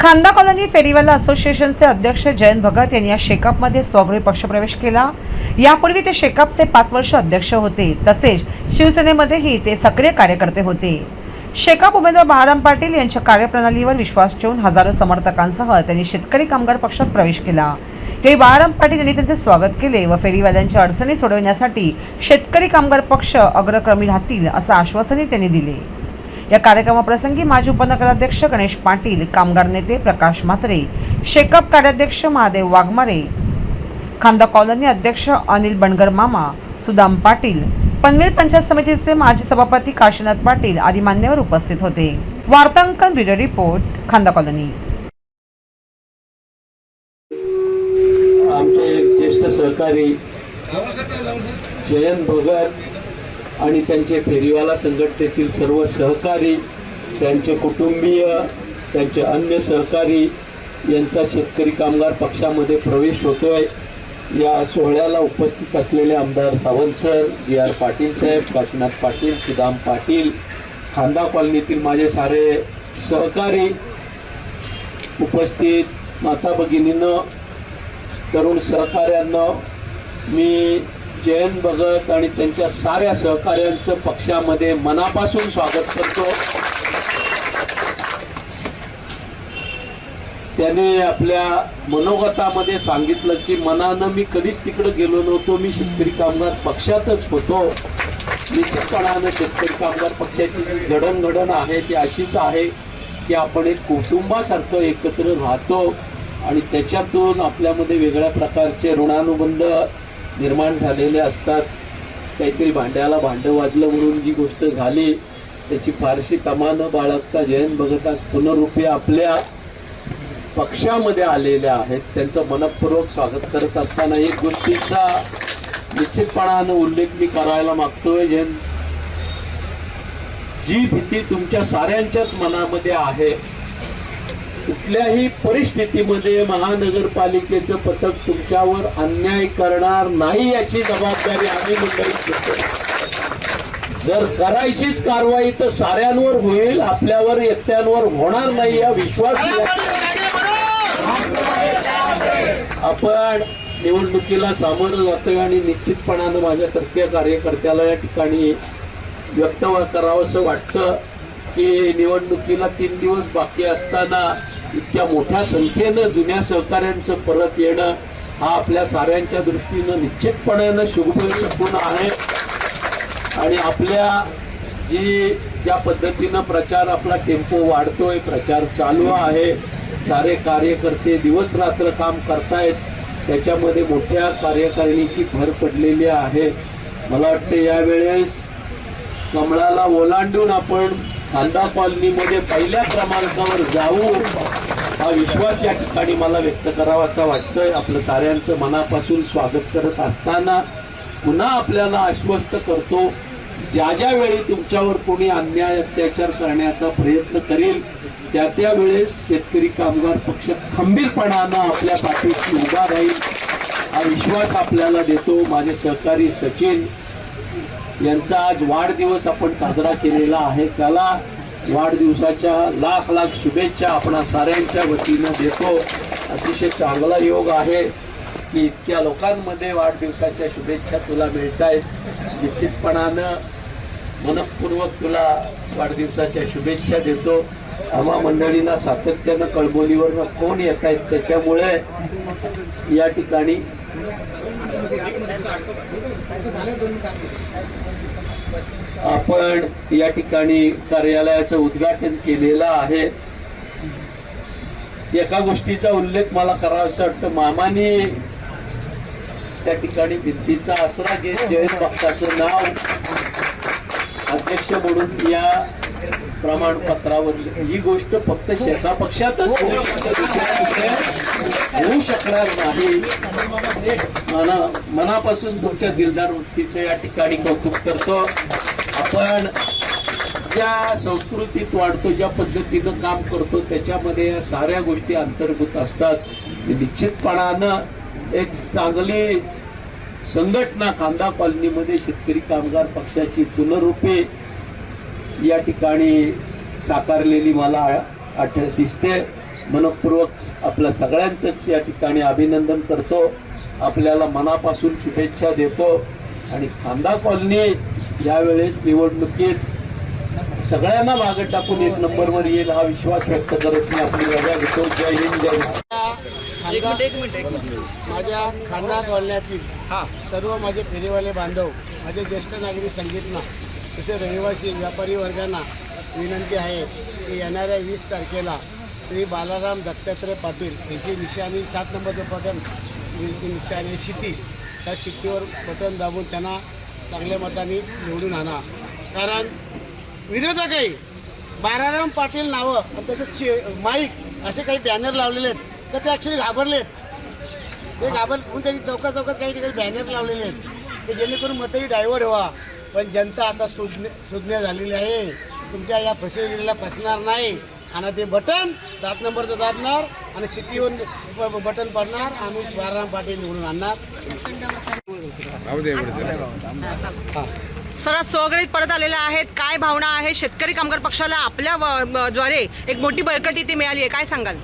खांदा कॉलनी फेरीवाला असोसिएशनचे अध्यक्ष जयंत भगत यांनी या शेकापमध्ये स्वगृही पक्षप्रवेश केला. यापूर्वी ते शेकापचे पाच वर्ष अध्यक्ष होते. तसेच शिवसेनेमध्येही ते सक्रिय कार्यकर्ते होते. शेकाप उमेदवार बाळाराम पाटील यांच्या कार्यप्रणालीवर विश्वास ठेवून हजारो समर्थकांसह त्यांनी शेतकरी कामगार पक्षात प्रवेश केला. यावेळी बाळाराम पाटील यांनी त्यांचे स्वागत केले व फेरीवाल्यांच्या अडचणी सोडवण्यासाठी शेतकरी कामगार पक्ष अग्रक्रमी राहतील असं आश्वासनही त्यांनी दिले. या कार्यक्रमाप्रसंगी माजी उपनगराध्यक्ष गणेश पाटील कामगार नेते प्रकाश म्हात्रे शेकअप कार्याध्यक्ष महादेव वाघमारे खांदा कॉलनी अध्यक्ष अनिल बनगर मामा सुदाम पाटील पनवेल पंचायत समितीचे माजी सभापती काशीनाथ पाटील आदी मान्यवर उपस्थित होते. वार्तांकन ब्युरो रिपोर्ट खांदा कॉलनी. आमचे एक ज्येष्ठ सहकारी जयंत भगत आणि त्यांचे फेरीवाला संघटनेतील सर्व सहकारी त्यांचे कुटुंबीय त्यांचे अन्य सहकारी यांचा शेतकरी कामगार पक्षामध्ये प्रवेश होतो आहे या सोहळ्याला उपस्थित असलेले आमदार Sawant sir G R Patil saheb Kashinath Patil Sudam Patil Khanda कॉलनीतील माझे सारे सहकारी उपस्थित माता भगिनीनं तरुण सहकाऱ्यांना मी जयंत भगत आणि त्यांच्या साऱ्या सहकाऱ्यांचं पक्षामध्ये मनापासून स्वागत करतो. त्याने आपल्या मनोगतामध्ये सांगितलं की मनानं मी कधीच तिकडे गेलो नव्हतो. मी शेतकरी कामगार पक्षातच होतो. निश्चितपणानं शेतकरी कामगार पक्षाची जी जडणघडण आहे ती अशीच आहे की आपण एक कुटुंबासारखं एकत्र राहतो आणि त्याच्यातून आपल्यामध्ये वेगळ्या प्रकारचे ऋणानुबंध निर्माण झालेले असतात. काहीतरी भांड्याला भांडं वाजलं म्हणून जी गोष्ट झाली त्याची फारशी तमा न बाळगता जयंत भगता पुनरुपे पुनरुपी आपल्या पक्षामध्ये आलेल्या आहेत. त्यांचं मनपूर्वक स्वागत करत असताना एक गोष्टीचा निश्चितपणानं उल्लेख मी करायला मागतोय जयंत जी भीती तुमच्या साऱ्यांच्याच मनामध्ये आहे कुठल्याही परिस्थितीमध्ये महानगरपालिकेचं पथक तुमच्यावर अन्याय करणार नाही याची जबाबदारी आम्ही मंडळीत घेतो. जर करायचीच कारवाई तर साऱ्यांवर होईल आपल्यावर एकट्यांवर होणार नाही या विश्वास आपण निवडणुकीला सामोरं जातोय आणि निश्चितपणानं माझ्यासारख्या कार्यकर्त्याला या ठिकाणी व्यक्त करावंसं वाटतं की निवडणुकीला तीन दिवस बाकी असताना इतक्या मोठ्या संख्येनं जुन्या सहकाऱ्यांचं परत येणं हा आपल्या साऱ्यांच्या दृष्टीनं निश्चितपणानं शुभपूर्ण आहे. आणि आपल्या जी ज्या पद्धतीनं प्रचार आपला टेम्पो वाढतोय प्रचार चालू आहे सारे कार्यकर्ते दिवस रात्र काम करतायत त्याच्यामध्ये मोठ्या कार्यकारिणीची भर पडलेली आहे. मला वाटतं यावेळेस कमळाला ओलांडून आपण कांदा कॉलनीमध्ये पहिल्या क्रमांकावर जाऊ. हा विश्वास या ठिकाणी मला व्यक्त करावा असा वाटतंय. आपलं साऱ्यांचं मनापासून स्वागत करत असताना पुन्हा आपल्याला आश्वस्त करतो ज्या ज्या वेळी तुमच्यावर कोणी अन्याय अत्याचार करण्याचा प्रयत्न करेल त्या त्या वेळेस शेतकरी कामगार पक्ष खंबीरपणानं आपल्या पाठीशी उभा राहील. हा विश्वास आपल्याला देतो. माझे सहकारी सचिन यांचा आज वाढदिवस आपण साजरा केलेला आहे. त्याला वाढदिवसाच्या लाख लाख शुभेच्छा आपण साऱ्यांच्या वतीनं देतो. अतिशय चांगला योग आहे की इतक्या लोकांमध्ये वाढदिवसाच्या शुभेच्छा तुला मिळत आहेत निश्चितपणानं मनपूर्वक तुला वाढदिवसाच्या शुभेच्छा देतो. आम्हा मंडळीला सातत्यानं कळबोलीवर कोण येत आहेत त्याच्यामुळे या ठिकाणी आपण या ठिकाणी कार्यालयाचं उद्घाटन केलेलं आहे. एका गोष्टीचा उल्लेख मला करावासा वाटतं. मामाने त्या ठिकाणी भिंतीचा आसरा घेत जयंत पक्षाचं नाव अध्यक्ष म्हणून या प्रमाणपत्रावर ही गोष्ट फक्त शेता पक्षातच होऊ शकणार नाही. मना मनापासून तुमच्या दिलदार वृत्तीचं या ठिकाणी कौतुक करतो. आपण ज्या संस्कृतीत वाढतो ज्या पद्धतीनं काम करतो त्याच्यामध्ये या साऱ्या गोष्टी अंतर्भूत असतात. निश्चितपणानं एक चांगली संघटना कांदा कॉलनीमध्ये शेतकरी कामगार पक्षाची पुनरुपी या ठिकाणी साकारलेली मला आठ दिसते. मनपूर्वक आपल्या सगळ्यांचंच या ठिकाणी अभिनंदन करतो. आपल्याला मनापासून शुभेच्छा देतो. आणि खांदा कॉलनी यावेळेस निवडणुकीत सगळ्यांना मागे टाकून एक नंबरवर येईल हा विश्वास व्यक्त करत मी आपली रजा घेतो जय हिंद जय माझ्या खांदा कॉलन्यातील सर्व माझे फेरीवाले बांधव माझे ज्येष्ठ नागरिक संघटना तिथे रहिवासी व्यापारी वर्गांना विनंती आहे की येणाऱ्या वीस तारखेला श्री बालाराम दत्तात्रय पाटील यांची निशाणी सात नंबरचं बटन निशाणी शिटी त्या शिट्टीवर बटन दाबून त्यांना चांगल्या मताने निवडून आणा. कारण विरोधकही बाराराम पाटील नावं आणि त्याचं चे माईक असे काही बॅनर लावलेले आहेत तर ते ॲक्च्युली घाबरलेत. ते घाबर म्हणून त्यांनी चौका चौकात काही ठिकाणी बॅनर लावलेले आहेत. की जेणेकरून मतही डायव्हर्ट व्हा पण जनता आता सुज्ञ सुज्ञ झालेली आहे. तुमच्या या फसवेगिरीला फसणार नाही. आणि ते बटन सात नंबरचं दाबणार आणि सिटीवर बटन पडणार आणि बाराराम पाटील निवडून आणणार. सर्वात सोगळीत परत आलेल्या आहेत. काय भावना आहे? शेतकरी कामगार पक्षाला आपल्या द्वारे एक मोठी बळकटी इथे मिळाली आहे. काय सांगाल?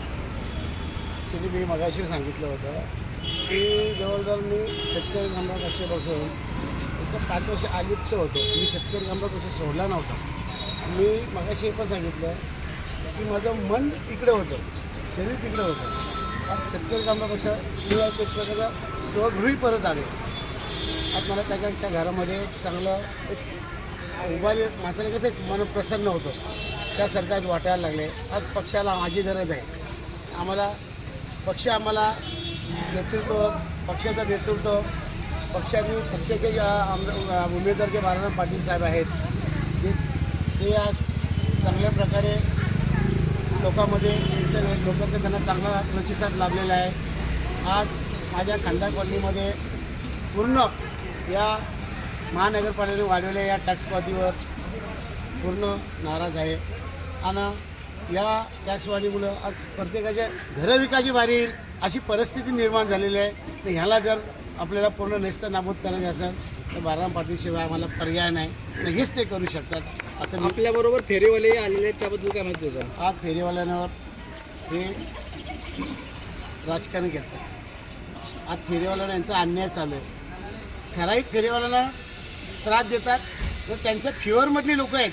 तुम्ही मी मगाशी सांगितलं होतं की जवळजवळ मी शेतकरी कामगार पक्षापासून एक पाच वर्ष आलिप्त होतो. मी शेतकरी कामगार पक्ष सोडला नव्हता. मी मगाशी पण सांगितलं की माझं मन इकडे होतं. शरीर तिकडे होतं. आज शेतकरी कामगार पक्ष मी एक प्रकारचा स्वगृही परत आले. आज मला त्याच्या त्या घरामध्ये चांगलं एक उभारी माणसाने कसं एक मन प्रसन्न होतं. त्यासारखं आज वाटायला लागले. आज पक्षाला माझी गरज आहे. आम्हाला पक्ष आम्हाला नेतृत्व पक्षाचं नेतृत्व पक्षाने पक्षाचे ज्या आमदार उमेदवार जे बाळाराम पाटील साहेब आहेत ते ते आज चांगल्या प्रकारे लोकांमध्ये लोकांचा त्यांना चांगला प्रतिसाद लाभलेला आहे. आज माझ्या खांदा कॉलनीमध्ये पूर्ण या महानगरपालिकेने वाढवलेल्या या टॅक्सवादीवर पूर्ण नाराज आहे. आणि या टॅक्सवादीमुळं आज प्रत्येकाच्या घरविकाची बारी येईल अशी परिस्थिती निर्माण झालेली आहे. तर ह्याला जर आपल्याला पूर्ण नेस्त नाबूद करायचं असेल तर बाराम पाटीलशिवाय आम्हाला पर्याय नाही. हेच ते करू शकतात. आता आपल्याबरोबर फेरीवाले आलेले आहेत त्याबद्दल काय माहिती तुझं आज फेरीवाल्यांवर हे राजकारण घेतात. आज फेरीवाल्यांना यांचा अन्याय चालू आहे. ठराविक फेरीवाल्यांना त्रास देतात. तर त्यांच्या फ्युअरमधली लोक आहेत.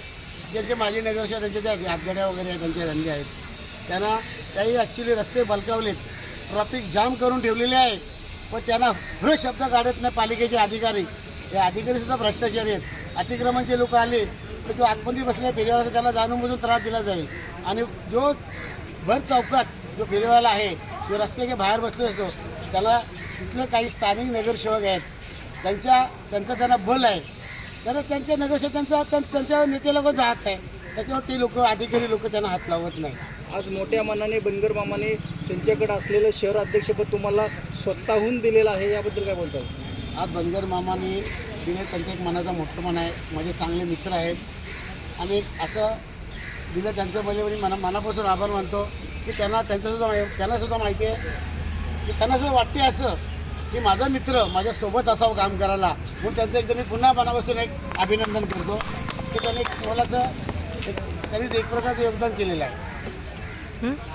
ज्यांचे माजी नगरसेवक त्यांचे त्या हातगाड्या वगैरे आहेत त्यांचे धंदे आहेत. त्यांना काही ॲक्च्युली रस्ते बलकावलेत. ट्रॅफिक जाम करून ठेवलेले आहे पण त्यांना हृ शब्द काढत नाही पालिकेचे अधिकारी. हे अधिकारीसुद्धा भ्रष्टाचारी आहेत. अतिक्रमणचे लोक आले तर जो आतमध्ये बसलेल्या फेरीवाला त्याला जाणून त्रास दिला जाईल. आणि जो भर चौकात जो फेरीवाला आहे जो रस्त्याच्या बाहेर बसले असतो त्याला तिथले काही स्थानिक नगरसेवक आहेत. त्यांच्या त्यांचं त्यांना बल आहे. तर त्यांच्या नगरसेवकांचा त्यां- त्यांच्या नेते लोक जात आहे त्याच्यावर ते लोक अधिकारी लोक त्यांना हात लावत नाही आज मोठ्या मनाने बनगर मामाने त्यांच्याकडे असलेलं शहर अध्यक्षपद तुम्हाला स्वतःहून दिलेलं आहे याबद्दल काय बोलतात आज बनगर मामाने दिले त्यांचं एक मनाचा मोठं मन आहे. माझे चांगले मित्र आहेत. आणि असं दिलं त्यांचं म्हणजे मी मना मनापासून आभार मानतो की त्यांना त्यांच्यासुद्धा माहि- त्यांनासुद्धा माहिती आहे. की त्यांनासुद्धा वाटते असं की माझा मित्र माझ्यासोबत असावं काम करायला. म्हणून त्यांचं एकदा मी पुन्हा मनापासून एक अभिनंदन करतो. की त्यांनी एक मोलाचं एक त्यांनी एक प्रकारचं योगदान केलेलं आहे. Mm-hmm.